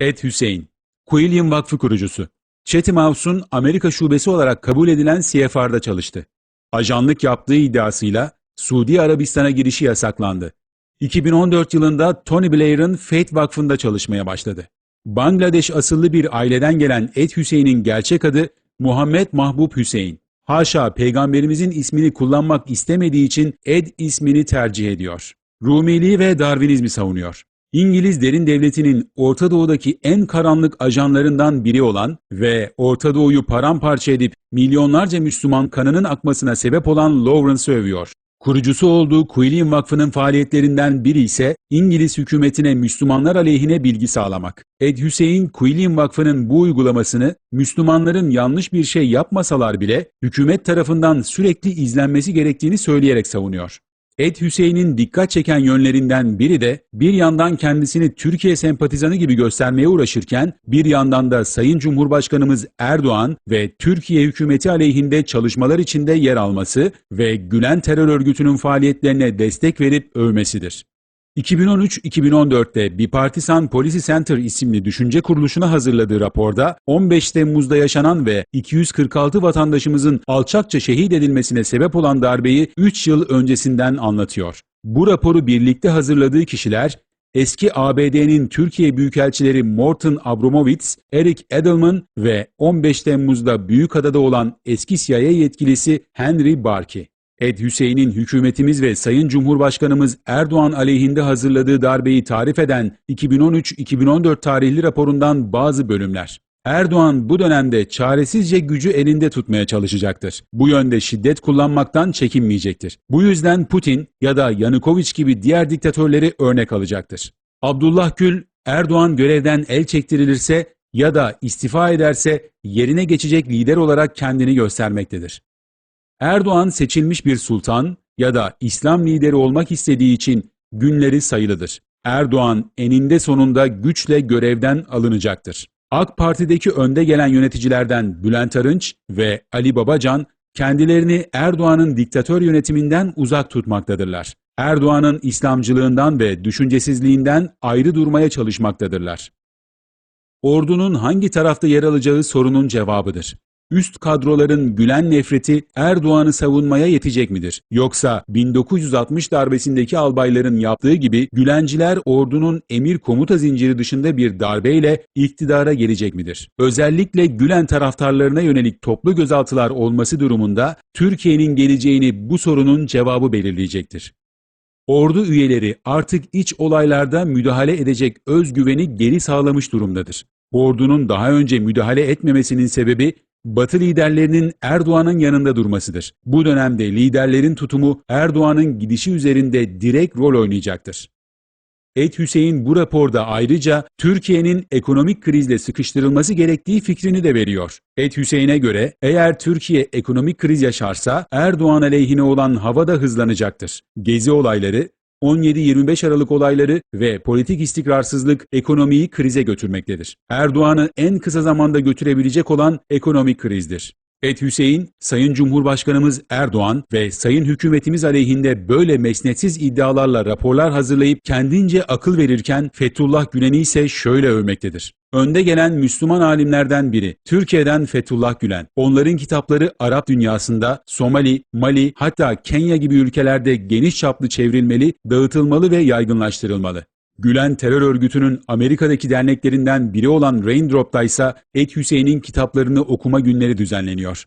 Ed Hüseyin, Quilliam Vakfı kurucusu. Chatham House'un Amerika şubesi olarak kabul edilen CFR'da çalıştı. Ajanlık yaptığı iddiasıyla Suudi Arabistan'a girişi yasaklandı. 2014 yılında Tony Blair'ın Fate Vakfı'nda çalışmaya başladı. Bangladeş asıllı bir aileden gelen Ed Hüseyin'in gerçek adı Muhammed Mahbub Hüseyin. Haşa peygamberimizin ismini kullanmak istemediği için Ed ismini tercih ediyor. Rumiliği ve Darwinizmi savunuyor. İngiliz derin devletinin Orta Doğu'daki en karanlık ajanlarından biri olan ve Orta Doğu'yu paramparça edip milyonlarca Müslüman kanının akmasına sebep olan Lawrence'ı övüyor. Kurucusu olduğu Quilliam Vakfı'nın faaliyetlerinden biri ise İngiliz hükümetine Müslümanlar aleyhine bilgi sağlamak. Ed Hüseyin, Quilliam Vakfı'nın bu uygulamasını Müslümanların yanlış bir şey yapmasalar bile hükümet tarafından sürekli izlenmesi gerektiğini söyleyerek savunuyor. Ed Hüseyin'in dikkat çeken yönlerinden biri de bir yandan kendisini Türkiye sempatizanı gibi göstermeye uğraşırken bir yandan da Sayın Cumhurbaşkanımız Erdoğan ve Türkiye hükümeti aleyhinde çalışmalar içinde yer alması ve Gülen terör örgütünün faaliyetlerine destek verip övmesidir. 2013-2014'te Bipartisan Policy Center isimli düşünce kuruluşuna hazırladığı raporda 15 Temmuz'da yaşanan ve 246 vatandaşımızın alçakça şehit edilmesine sebep olan darbeyi 3 yıl öncesinden anlatıyor. Bu raporu birlikte hazırladığı kişiler eski ABD'nin Türkiye Büyükelçileri Morton Abramovitz, Eric Edelman ve 15 Temmuz'da Büyükada'da olan eski CIA yetkilisi Henry Barkey. Ed Hüseyin'in hükümetimiz ve Sayın Cumhurbaşkanımız Erdoğan aleyhinde hazırladığı darbeyi tarif eden 2013-2014 tarihli raporundan bazı bölümler. Erdoğan bu dönemde çaresizce gücü elinde tutmaya çalışacaktır. Bu yönde şiddet kullanmaktan çekinmeyecektir. Bu yüzden Putin ya da Yanukovych gibi diğer diktatörleri örnek alacaktır. Abdullah Gül, Erdoğan görevden el çektirilirse ya da istifa ederse yerine geçecek lider olarak kendini göstermektedir. Erdoğan seçilmiş bir sultan ya da İslam lideri olmak istediği için günleri sayılıdır. Erdoğan eninde sonunda güçle görevden alınacaktır. AK Parti'deki önde gelen yöneticilerden Bülent Arınç ve Ali Babacan kendilerini Erdoğan'ın diktatör yönetiminden uzak tutmaktadırlar. Erdoğan'ın İslamcılığından ve düşüncesizliğinden ayrı durmaya çalışmaktadırlar. Ordunun hangi tarafta yer alacağı sorunun cevabıdır. Üst kadroların Gülen nefreti Erdoğan'ı savunmaya yetecek midir? Yoksa 1960 darbesindeki albayların yaptığı gibi Gülenciler ordunun emir komuta zinciri dışında bir darbeyle iktidara gelecek midir? Özellikle Gülen taraftarlarına yönelik toplu gözaltılar olması durumunda Türkiye'nin geleceğini bu sorunun cevabı belirleyecektir. Ordu üyeleri artık iç olaylarda müdahale edecek özgüveni geri sağlamış durumdadır. Ordunun daha önce müdahale etmemesinin sebebi Batı liderlerinin Erdoğan'ın yanında durmasıdır. Bu dönemde liderlerin tutumu Erdoğan'ın gidişi üzerinde direkt rol oynayacaktır. Ed Hüseyin bu raporda ayrıca Türkiye'nin ekonomik krizle sıkıştırılması gerektiği fikrini de veriyor. Ed Hüseyin'e göre eğer Türkiye ekonomik kriz yaşarsa Erdoğan aleyhine olan hava da hızlanacaktır. Gezi olayları, 17-25 Aralık olayları ve politik istikrarsızlık ekonomiyi krize götürmektedir. Erdoğan'ı en kısa zamanda götürebilecek olan ekonomik krizdir. Ed Hüseyin, Sayın Cumhurbaşkanımız Erdoğan ve Sayın Hükümetimiz aleyhinde böyle mesnetsiz iddialarla raporlar hazırlayıp kendince akıl verirken Fethullah Gülen'i ise şöyle övmektedir. Önde gelen Müslüman alimlerden biri. Türkiye'den Fethullah Gülen. Onların kitapları Arap dünyasında, Somali, Mali hatta Kenya gibi ülkelerde geniş çaplı çevrilmeli, dağıtılmalı ve yaygınlaştırılmalı. Gülen terör örgütünün Amerika'daki derneklerinden biri olan Raindrop'ta ise Ed Hüseyin'in kitaplarını okuma günleri düzenleniyor.